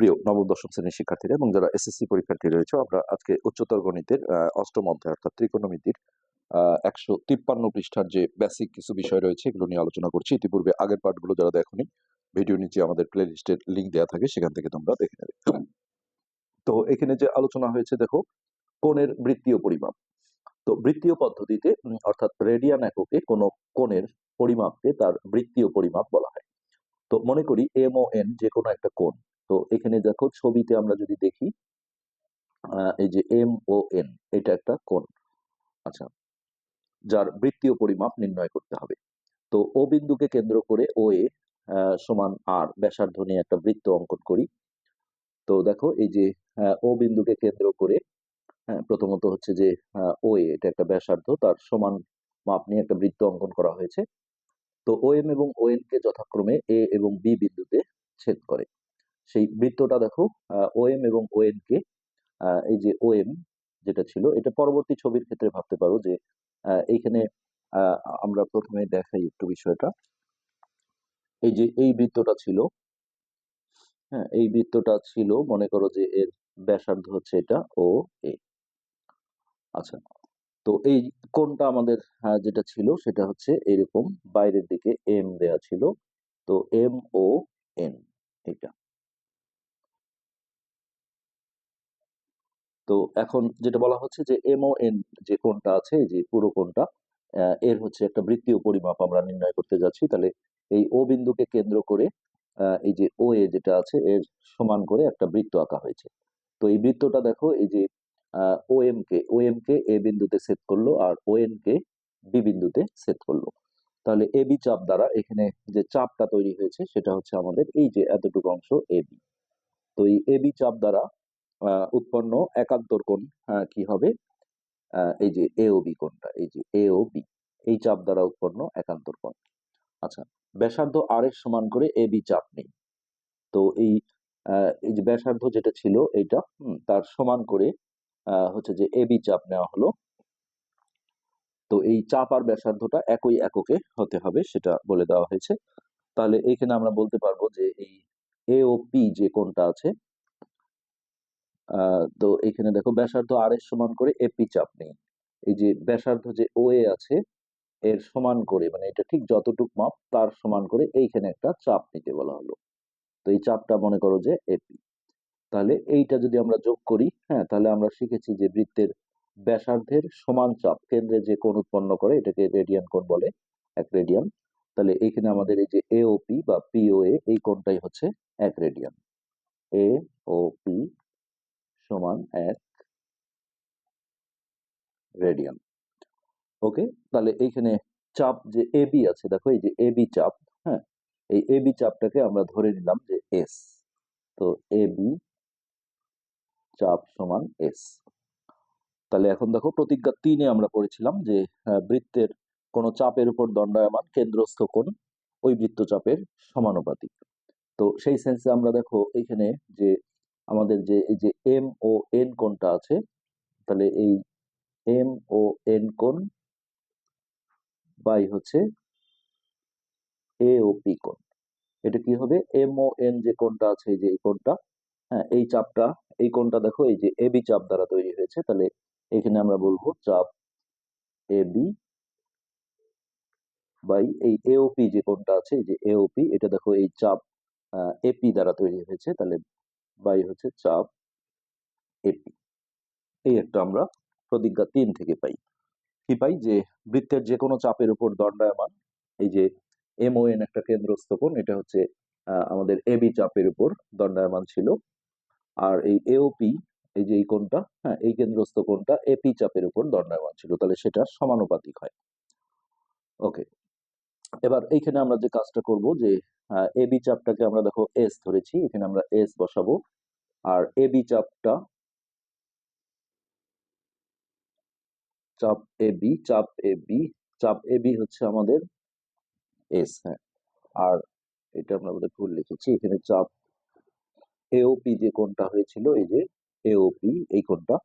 প্রিয় নবম দশম শ্রেণির শিক্ষার্থীরা এবং যারা এসএসসি পরীক্ষার্থী রয়েছে, আমরা আজকে উচ্চতর গণিতের অষ্টম অধ্যায় অর্থাৎ ত্রিকোণমিতির একশো তিপ্পান্ন পৃষ্ঠার যে বেসিক কিছু বিষয় রয়েছে, এগুলো নিয়ে আলোচনা করছি। ইতিপূর্বে আগের পার্টগুলো যারা দেখনি, ভিডিও নিচে আমাদের প্লে লিস্টের লিঙ্ক দেওয়া থাকে, সেখান থেকে তোমরা দেখে নেবে। তো এখানে যে আলোচনা হয়েছে, দেখো, কোণের বৃত্তীয় পরিমাপ। তো বৃত্তীয় পদ্ধতিতে অর্থাৎ রেডিয়ান এককে কোনো কোণের পরিমাপকে তার বৃত্তীয় পরিমাপ বলা হয়। তো মনে করি এম ও এন যে কোনো একটা কোণ তো এখানে দেখো ছবিতে আমরা যদি দেখি এই যে এম ও এন এটা একটা কোণ। আচ্ছা যার বৃত্তীয় পরিমাপ নির্ণয় করতে হবে। তো ও বিন্দুকে কেন্দ্র করে ও এ সমান আর ব্যাসার্ধ নিয়ে একটা বৃত্ত অঙ্কন করি। তো দেখো এই যে ও বিন্দুকে কেন্দ্র করে হ্যাঁ প্রথমত হচ্ছে যে ও এ এটা একটা ব্যাসার্ধ, তার সমান মাপ নিয়ে একটা বৃত্ত অঙ্কন করা হয়েছে। তো ও এম এবং ও এন কে যথাক্রমে এ এবং বি বিন্দুতে ছেদ করে। সেই বৃত্তটা দেখো ও এম এবং ও এন কে এই যে ও এম যেটা ছিল, এটা পরবর্তী ছবির ক্ষেত্রে ভাবতে পারো যে এইখানে আমরা প্রথমে দেখাই একটু বিষয়টা। এই যে এই বৃত্তটা ছিল হ্যাঁ এই বৃত্তটা ছিল, মনে করো যে এর ব্যাসার্ধ হচ্ছে এটা ও এ আচ্ছা তো এই কোনটা আমাদের যেটা ছিল, সেটা হচ্ছে এরকম, বাইরের দিকে এম দেয়া ছিল। তো এম ও এন এটা তো এখন যেটা বলা হচ্ছে যে এম ও এন যে কোণটা আছে যে পুরো আহ, এর হচ্ছে একটা বৃত্তীয় পরিমাপ আমরা নির্ণয় করতে যাচ্ছি। তাহলে এই ও বিন্দুকে কেন্দ্র করে এই যে ও এ যেটা আছে এর সমান করে একটা বৃত্ত আঁকা হয়েছে। তো এই বৃত্তটা দেখো এই যে ও এম কে ও এম কে এ বিন্দুতে সেট করল আর ও এন কে বি বিন্দুতে সেট করল। তাহলে এ বি চাপ দ্বারা এখানে যে চাপটা তৈরি হয়েছে সেটা হচ্ছে আমাদের এই যে এতটুকু অংশ এ বি তো এই এ বি চাপ দ্বারা উৎপন্ন একান্তর কোণ কি হবে? এই যে এ ও বি কোণটা, এই যে এ ও বি এই চাপ দ্বারা উৎপন্ন একান্তর কোণ। আচ্ছা ব্যাসার্ধ আর এর সমান করে এ বি চাপ নেই। তো এই এই যে ব্যাসার্ধ যেটা ছিল, এইটা তার সমান করে হচ্ছে যে এ বি চাপ নেওয়া হলো। তো এই চাপ আর ব্যাসার্ধটা একই এককে হতে হবে, সেটা বলে দেওয়া হয়েছে। তাহলে এইখানে আমরা বলতে পারব যে এই এ ও পি যে কোণটা আছে তো এখানে দেখো ব্যাসার্ধ আর এর সমান করে এপি চাপ নেই। এই যে ব্যাসার্ধ যে ও এ আছে, এর সমান করে মানে এটা ঠিক যতটুক মাপ, তার সমান করে এইখানে একটা চাপ নিতে বলা হলো। তো এই চাপটা মনে করো যে এপি তাহলে এইটা যদি আমরা যোগ করি হ্যাঁ তাহলে আমরা শিখেছি যে বৃত্তের ব্যাসার্ধের সমান চাপ, কেন্দ্রে যে কোণ উৎপন্ন করে, এটাকে রেডিয়ান কোণ বলে, এক রেডিয়ান। তাহলে এখানে আমাদের এই যে এওপি বা পিওএ এই কোণটাই হচ্ছে এক রেডিয়ান। এ সমান এক রেডিয়ান ওকে তাহলে এইখানে চাপ যে এ বি আছে, দেখো এই যে এ বি চাপ হ্যাঁ এই এ বি চাপটাকে আমরা ধরে নিলাম যে এস তো এ বি চাপ সমান এস তাহলে এখন দেখো প্রতিজ্ঞা তিনে আমরা পড়েছিলাম যে বৃত্তের কোন চাপের উপর দণ্ডায়মান কেন্দ্রস্থ কোণ ওই বৃত্তচাপের সমানুপাতিক। তো সেই সেন্সে আমরা দেখো এখানে যে আমাদের যে, এই যে এম ও এন কোণটা আছে, তাহলে এই এম ও এন কোণ বাই হচ্ছে এ ও পি কোণ। এটা কি হবে? এম ও এন যে কোণটা আছে, এই যে এই কোণটা হ্যাঁ এই চাপটা, এই কোণটা দেখো, এই যে এবি চাপ দ্বারা তৈরি হয়েছে, তাহলে এখানে আমরা বলব চাপ এ বি বাই এই এওপি যে কোণটা আছে, এই যে এওপি এটা দেখো এই চাপ এপি দ্বারা তৈরি হয়েছে, তাহলে বাই হচ্ছে চাপ এপি এই একটা আমরা প্রতিজ্ঞা তিন থেকে পাই। কি পাই? যে বৃত্তের যে কোনো চাপের উপর দণ্ডায়মান, এই যে এমওএন একটা কেন্দ্রস্থ কোণ, এটা হচ্ছে আমাদের এবি চাপের উপর দণ্ডায়মান ছিল। আর এই এওপি এই যে এই কোণটা হ্যাঁ এই কেন্দ্রস্থ কোণটা এপি চাপের উপর দণ্ডায়মান ছিল, তাহলে সেটা সমানুপাতিক হয়। ওকে। এবার এইখানে আমরা যে কাজটা করব যে এবি চাপটাকে আমরা দেখো এস ধরেছি, এখানে আমরা এস বসাবো। আর এবি চাপটা চাপ এবি চাপ এবি চাপ এবি হচ্ছে আমাদের এস হ্যাঁ। আর এটা আমরা বোধহয় ভুল লিখেছি, এখানে চাপ এওপি যে কোনটা হয়েছিল, এই যে এওপি এই কোনটা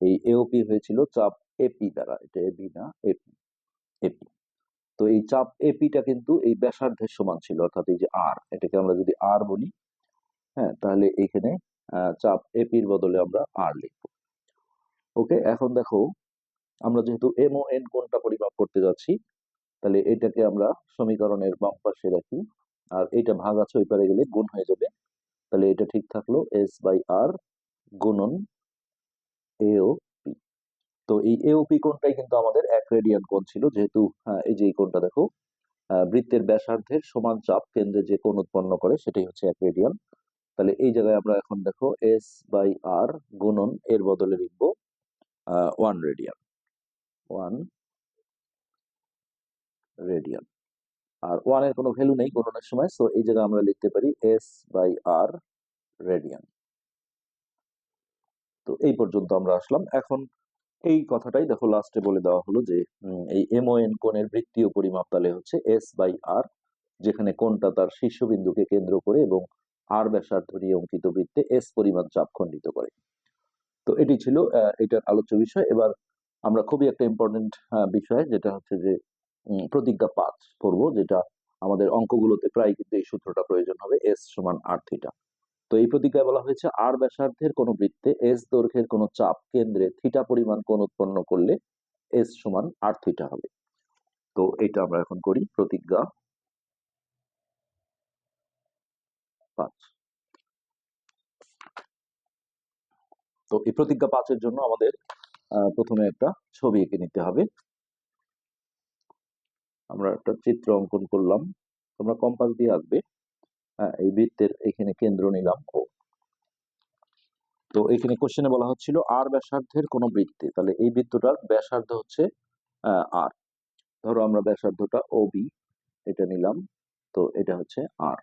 এই এওপি হয়েছিল চাপ এপি দ্বারা, এটা এবি না এপি এপি তো এই চাপ এপিটা কিন্তু এই ব্যাসার্ধের সমান ছিল অর্থাৎ এই যে আর এটাকে আমরা যদি আর বলি হ্যাঁ তাহলে আহ, চাপ এপির বদলে আমরা আর লিখব। ওকে এখন দেখো আমরা যেহেতু এম ও এন কোনটা পরিমাপ করতে যাচ্ছি তাহলে এটাকে আমরা সমীকরণের বাম পাশে রাখি আর এটা ভাগ আছে ওই পারে গেলে গুণ হয়ে যাবে। তাহলে এটা ঠিক থাকল এস বাই আর গুণন এও তো এই এওপি কোণটাই কিন্তু আমাদের এক রেডিয়ান কোণ ছিল, যেহেতু এই যে এই কোণটা দেখো বৃত্তের ব্যাসার্ধের সমান চাপ কেন্দ্রে যে কোণ উৎপন্ন করে সেটাই হচ্ছে এক রেডিয়ান তাহলে এই জায়গায় আমরা এখন দেখো এস বাই আর গুণন এর বদলে লিখব ওয়ান রেডিয়ান ওয়ান রেডিয়ান আর ওয়ানের কোনো ভ্যালু নেই গুণনের সময় সো এই জায়গায় আমরা লিখতে পারি এস বাই আর রেডিয়ান তো এই পর্যন্ত আমরা আসলাম। এখন এই কথাটাই দেখো লাস্টে বলে দেওয়া হলো যে এই এমওএন কোণের বৃত্তীয় পরিমাপ তাহলে হচ্ছে এস বাই আর যেখানে কোণটা তার শীর্ষবিন্দুকে কেন্দ্র করে এবং আর ব্যাসার্ধ দিয়ে অঙ্কিত বৃত্তে এস পরিমাণ চাপ খণ্ডিত করে। তো এটি ছিল এটার আলোচ্য বিষয়। এবার আমরা খুবই একটা ইম্পর্টেন্ট বিষয়, যেটা হচ্ছে যে প্রতিজ্ঞা পাঁচ পড়ব যেটা আমাদের অঙ্কগুলোতে প্রায় কিন্তু এই সূত্রটা প্রয়োজন হবে এস সমান আর থিটা তো এই প্রতিজ্ঞায় বলা হয়েছে আর ব্যাসার্ধের কোনো বৃত্তে এস দৈর্ঘ্যের কোনো চাপ কেন্দ্রে থিটা পরিমাণ কোণ উৎপন্ন করলে এস সমান আর থিটা হবে। তো এটা আমরা এখন করি প্রতিজ্ঞা পাঁচ। তো এই প্রতিজ্ঞা পাঁচের জন্য আমাদের প্রথমে একটা ছবি এঁকে নিতে হবে। আমরা একটা চিত্র অঙ্কন করলাম। তোমরা কম্পাস দিয়ে হ্যাঁ, এই বৃত্তের এখানে কেন্দ্র নিলাম ও। তো এখানে কোশ্চেনে বলা হচ্ছিল, আর ব্যাসার্ধের কোন বৃত্তে। তাহলে এই বৃত্তটার ব্যাসার্ধ হচ্ছে আর ধরো আমরা ব্যাসার্ধটা ও বি এটা নিলাম, তো এটা হচ্ছে আর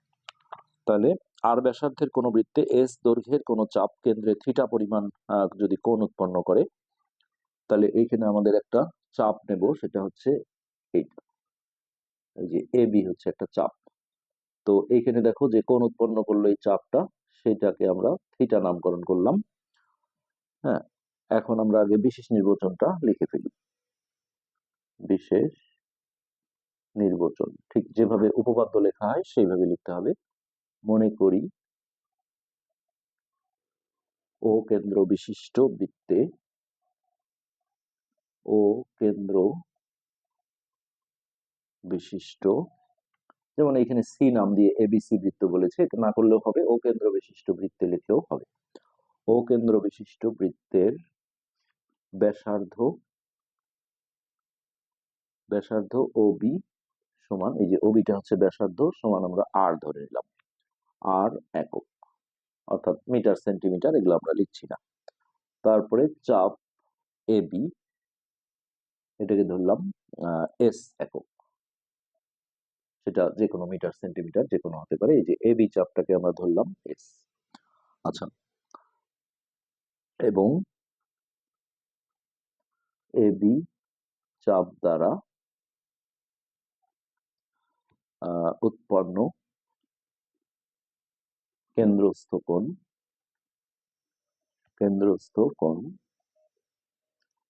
তাহলে আর ব্যাসার্ধের কোন বৃত্তে এস দৈর্ঘ্যের কোন চাপ কেন্দ্রে থিটা পরিমাণ যদি কোণ উৎপন্ন করে, তাহলে এইখানে আমাদের একটা চাপ নেব, সেটা হচ্ছে এইটা এই যে এ বি হচ্ছে একটা চাপ। তো এইখানে দেখো যে কোন উৎপন্ন করল এই চাপটা, সেটাকে আমরা থিটা নামকরণ করলাম। হ্যাঁ এখন আমরা আগে বিশেষ নির্বাচনটা লিখে ফেলি। বিশেষ নির্বাচন, ঠিক যেভাবে উপপাদ্য লেখা হয় সেইভাবে লিখতে হবে। মনে করি ও কেন্দ্র বিশিষ্ট বৃত্তে ও কেন্দ্র বিশিষ্ট যেমন এখানে সি নাম দিয়ে এবিসি বৃত্ত বলেছে, এটা না করলেও হবে ও কেন্দ্র বিশিষ্ট বৃত্তে লিখলেও হবে। ও কেন্দ্র বিশিষ্ট বৃত্তের ব্যাসার্ধ ব্যাসার্ধ ও বি সমান, এই যে ওবিটা হচ্ছে ব্যাসার্ধ সমান আমরা আর ধরে নিলাম। আর একক, অর্থাৎ মিটার, সেন্টিমিটার, এগুলো আমরা লিখছি না। তারপরে চাপ এ বি এটাকে ধরলাম এস একক। সেটা যে কোনো মিটার, সেন্টিমিটার যে কোনো হতে পারে। এই যে এ বি চাপটাকে আমরা ধরলাম এস আচ্ছা। এবং এ বি চাপ দ্বারা উৎপন্ন কেন্দ্রস্থ কোণ কেন্দ্রস্থ কোণ।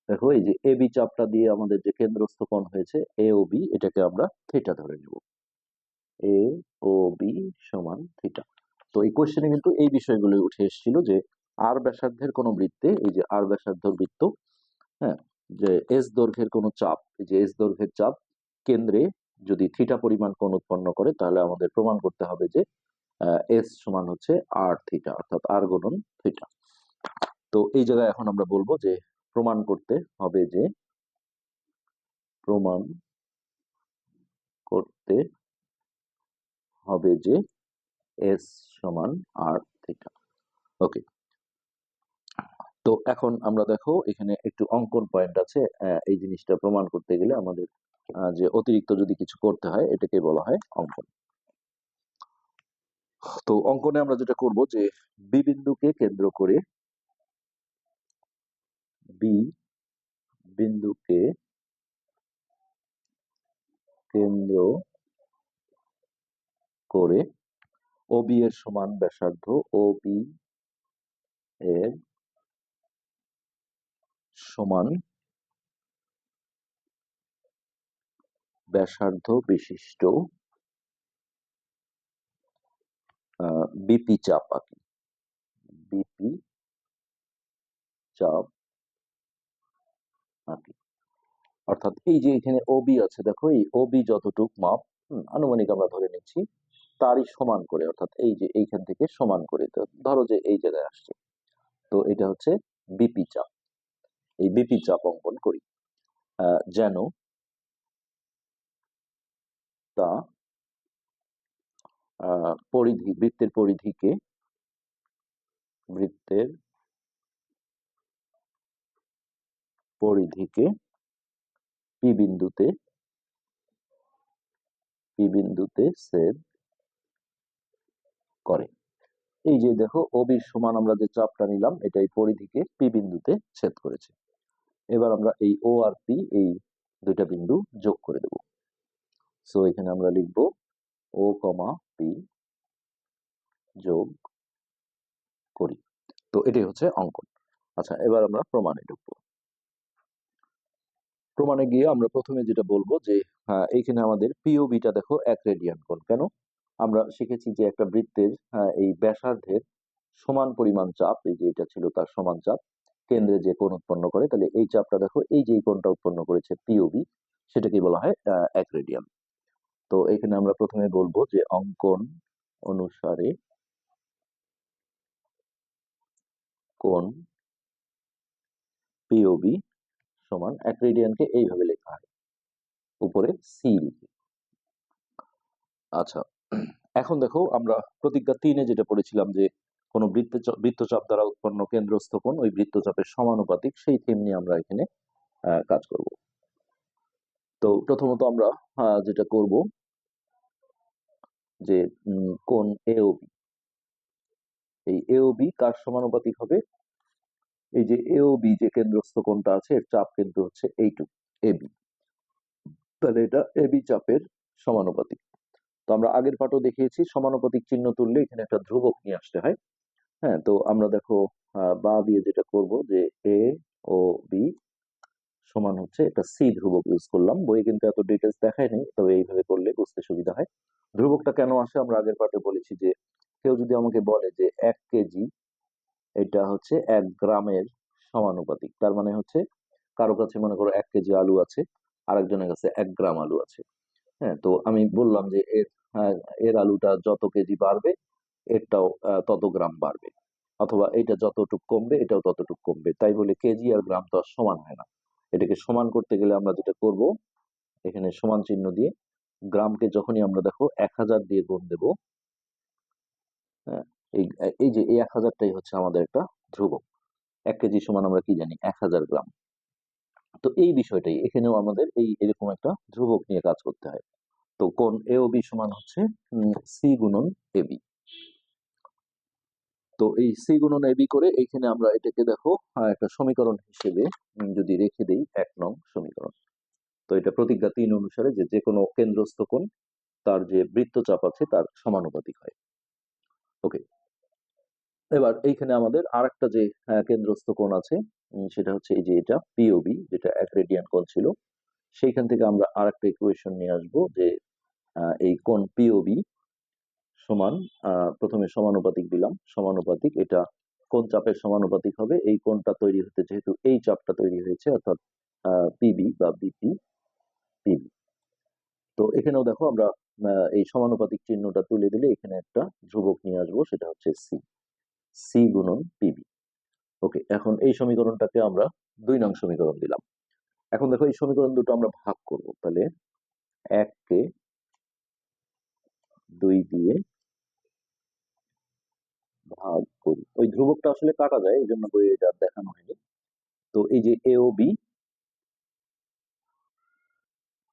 দেখো, এই যে এ বি চাপটা দিয়ে আমাদের যে কেন্দ্রস্থ কোণ হয়েছে এ ও বি এটাকে আমরা থিটা ধরে নেব। এ ও বি সমান থিটা তো এই কোশ্চেনে কিন্তু এই বিষয়গুলো উঠে এসেছিল যে আর ব্যাসার্ধের কোনো বৃত্তে, এই যে আর ব্যাসার্ধ বৃত্ত হ্যাঁ যে এস দৈর্ঘ্যের কোনো চাপ, এই যে এস দৈর্ঘ্যের চাপ কেন্দ্রে যদি থিটা পরিমাণ কোণ উৎপন্ন করে, তাহলে আমাদের প্রমাণ করতে হবে যে এস সমান হচ্ছে আর থিটা অর্থাৎ আর গুণন থিটা তো এই জায়গায় এখন আমরা বলব যে প্রমাণ করতে হবে যে, প্রমাণ করতে হবে যে এস সমান আর থিটা ওকে তো এখন আমরা দেখো, এখানে একটু অঙ্কন পয়েন্ট আছে। এই জিনিসটা প্রমাণ করতে গেলে আমাদের যে অতিরিক্ত যদি কিছু করতে হয় এটাকে বলা হয় অঙ্কন। তো অঙ্কনে আমরা যেটা করব যে বি বিন্দুকে কেন্দ্র করে বি বিন্দুকে কেন্দ্র করে ও বি এর সমান ব্যাসার্ধ ও বি এর সমান ব্যাসার্ধ বিশিষ্ট বিপি চাপ আঁকি বিপি চাপ আঁকি অর্থাৎ এই যে এখানে ওবি আছে, দেখো এই ওবি যতটুক মাপ আনুমানিক আমরা ধরে নিচ্ছি তারই সমান করে, অর্থাৎ এই যে এইখান থেকে সমান করে ধরো যে এই জায়গায় আসছে। তো এটা হচ্ছে বিপি চাপ। এই বিপি চাপ অঙ্কন করি। যেন তা পরিধি, বৃত্তের পরিধিকে বৃত্তের পরিধিকে পি বিন্দুতে পি বিন্দুতে ছেদ করে। এই যে দেখো ওবির সমান আমরা যে চাপটা নিলাম এটা এই পরিধিকে পি বিন্দুতে ছেদ করেছে। এবার আমরা এই ও আর পি এই দুইটা বিন্দু যোগ করে দেব। সো এখানে আমরা লিখব ও কমা পি যোগ করি। তো এটাই হচ্ছে অঙ্কন। আচ্ছা এবার আমরা প্রমাণে ঢুকবো। প্রমাণে গিয়ে আমরা প্রথমে যেটা বলব যে হ্যাঁ, এইখানে আমাদের পিওবিটা দেখো এক রেডিয়ান কোণ। কেন? আমরা শিখেছি যে একটা বৃত্তের হ্যাঁ, এই ব্যাসার্ধের সমান পরিমাণ চাপ এই যে এটা ছিল তার সমান চাপ কেন্দ্রে যে কোণ উৎপন্ন করে তাহলে এই চাপটা দেখো এই যে কোণটা উৎপন্ন করেছে পিওবি সেটাকে বলা হয় এক রেডিয়ান তো এখানে আমরা প্রথমে বলব যে অঙ্কন অনুসারে কোণ পিওবি সমান এক রেডিয়ানকে এইভাবে লেখা হয়। উপরে সি লিখে। আচ্ছা এখন দেখো, আমরা প্রতিজ্ঞা তিনে যেটা পড়েছিলাম যে, কোন বৃত্ত বৃত্তচাপ দ্বারা উৎপন্ন কেন্দ্রস্থ কোণ ওই বৃত্তচাপের সমানুপাতিক, সেই থিম নিয়ে আমরা এখানে কাজ করব। তো প্রথমত আমরা যেটা করব, যে কোণ এওবি এই এওবি কার সমানুপাতিক হবে? এই যে এওবি যে কেন্দ্রস্থ কোণটা আছে, এর চাপ কিন্তু হচ্ছে এইটুকু এবি তাহলে এটা এবি চাপের সমানুপাতিক। তো আমরা আগের পাঠও দেখিয়েছি, সমানুপাতিক চিহ্ন তুললে এখানে একটা ধ্রুবক নিয়ে আসতে হয়। হ্যাঁ তো আমরা দেখো বা দিয়ে যেটা করব যে এ ও বি সমান হচ্ছে একটা সি ধ্রুবক ইউজ করলাম। বইয়ে কিন্তু এত ডিটেলস দেখায়নি তবে এইভাবে করলে বুঝতে সুবিধা হয়। ধ্রুবকটা কেন আসে? আমরা আগের পাঠে বলেছি যে কেউ যদি আমাকে বলে যে এক কেজি, এটা হচ্ছে এক গ্রামের সমানুপাতিক। তার মানে হচ্ছে কারও কাছে মনে করো এক কেজি আলু আছে, আরেকজনের কাছে এক গ্রাম আলু আছে। হ্যাঁ তো আমি বললাম যে এর হ্যাঁ, এর আলুটা যত কেজি বাড়বে এরটাও তত গ্রাম বাড়বে। অথবা এটা যতটুক কমবে এটাও ততটুক কমবে। তাই বলে কেজি আর গ্রাম তো আর সমান হয় না। এটাকে সমান করতে গেলে আমরা যেটা করব এখানে সমান চিহ্ন দিয়ে গ্রামকে যখনই আমরা দেখো এক হাজার দিয়ে গুণ দেব হ্যাঁ, এই যে এই এক হাজারটাই হচ্ছে আমাদের একটা ধ্রুবক। এক কেজি সমান আমরা কি জানি? এক হাজার গ্রাম। তো এই বিষয়টাই, এখানেও আমাদের এই এরকম একটা ধ্রুবক নিয়ে কাজ করতে হয়। তো কোন এ ও বি সমান হচ্ছে সি গুণন এ বি তো এই সি গুণন এ বি করে এইখানে আমরা এটাকে দেখো একটা সমীকরণ হিসেবে যদি রেখে দেই, এক নং সমীকরণ। তো এটা প্রতিজ্ঞা তিন অনুসারে যে যে কোনো কেন্দ্রস্থ কোণ, তার যে বৃত্তচাপ আছে, তার সমানুপাতিক হয়। ওকে এবার এইখানে আমাদের আরেকটা যে আহ, কেন্দ্রস্থ কোণ আছে সেটা হচ্ছে এই যে এটা পিওবি যেটা এক রেডিয়ান কোণ ছিল সেইখান থেকে আমরা আরেকটা ইকুয়েশন নিয়ে আসব যে এই কোণ পিওবি সমান প্রথমে সমানুপাতিক দিলাম সমানুপাতিক এটা কোন চাপের সমানুপাতিক হবে এই কোণটা তৈরি হতে যেহেতু এই চাপটা তৈরি হয়েছে অর্থাৎ পিবি বা বিপি পিবি তো এখানেও দেখো আমরা এই সমানুপাতিক চিহ্নটা তুলে দিলে এখানে একটা ধ্রুবক নিয়ে আসব সেটা হচ্ছে সি সি গুণন পিবি ওকে এখন এই সমীকরণটাকে আমরা দুই নং সমীকরণ দিলাম। এখন দেখো, এই সমীকরণ দুটো আমরা ভাগ করব। তাহলে এককে দুই দিয়ে ভাগ করি। ওই ধ্রুবকটা আসলে কাটা যায়, এই জন্য বইয়ে এটা দেখানো হয়নি। তো এই যে এ ও বি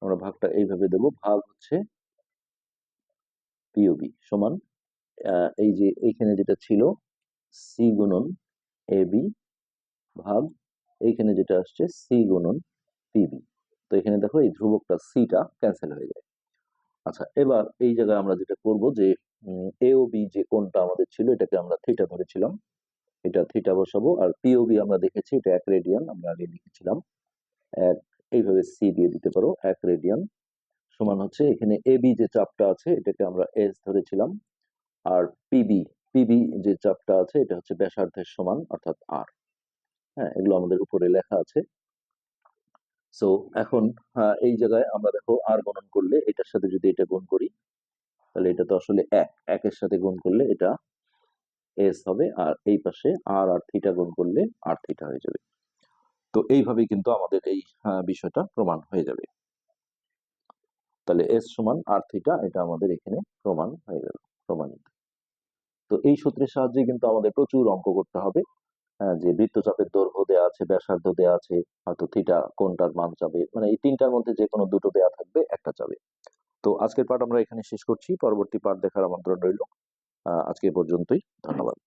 আমরা ভাগটা এইভাবে দেব। ভাগ হচ্ছে পিওবি সমান এই যে এইখানে যেটা ছিল সি গুণন এ বি ভাগ, এইখানে যেটা আসছে সি গুণন পিবি তো এখানে দেখো এই ধ্রুবকটা সিটা ক্যান্সেল হয়ে যায়। আচ্ছা এবার এই জায়গায় আমরা যেটা করব যে এ ও বি যে কোণটা আমাদের ছিল, এটাকে আমরা থিটা ধরেছিলাম। এটা থিটা বসাবো, আর পিওবি আমরা দেখেছি, এটা এক রেডিয়ান আমরা আগে লিখেছিলাম। এক, এইভাবে সি দিয়ে দিতে পারো, এক রেডিয়ান সমান হচ্ছে এখানে এ বি যে চাপটা আছে, এটাকে আমরা এস ধরেছিলাম। আর পিবি পিবি যে চাপটা আছে, এটা হচ্ছে ব্যাসার্ধের সমান, অর্থাৎ আর হ্যাঁ এগুলো আমাদের উপরে লেখা আছে। সো এখন এই জায়গায় আমরা দেখো আর গণন করলে এটার সাথে যদি এটা গুণ করি, তাহলে এটা তো আসলে এক। একের সাথে গুণ করলে এটা এস হবে, আর এই পাশে আর আর থিটা গুণ করলে আর থিটা হয়ে যাবে। তো এইভাবেই কিন্তু আমাদের এই বিষয়টা প্রমাণ হয়ে যাবে। তাহলে এস সমান আর থিটা এটা আমাদের এখানে প্রমাণ হয়ে গেল, প্রমাণিত। তো এই সূত্রের সাহায্যে কিন্তু আমাদের প্রচুর অঙ্ক করতে হবে। হ্যাঁ, যে বৃত্তচাপের দৈর্ঘ্য দেওয়া আছে ব্যাসার্ধ দেওয়া আছে হয়তো থিটা কোনটার মান চাবে মানে এই তিনটার মধ্যে যে কোনো দুটো দেওয়া থাকবে একটা চাবে। তো আজকের পাঠ আমরা এখানে শেষ করছি পরবর্তী পাঠ দেখার আমন্ত্রণ রইল। আজকে পর্যন্তই ধন্যবাদ।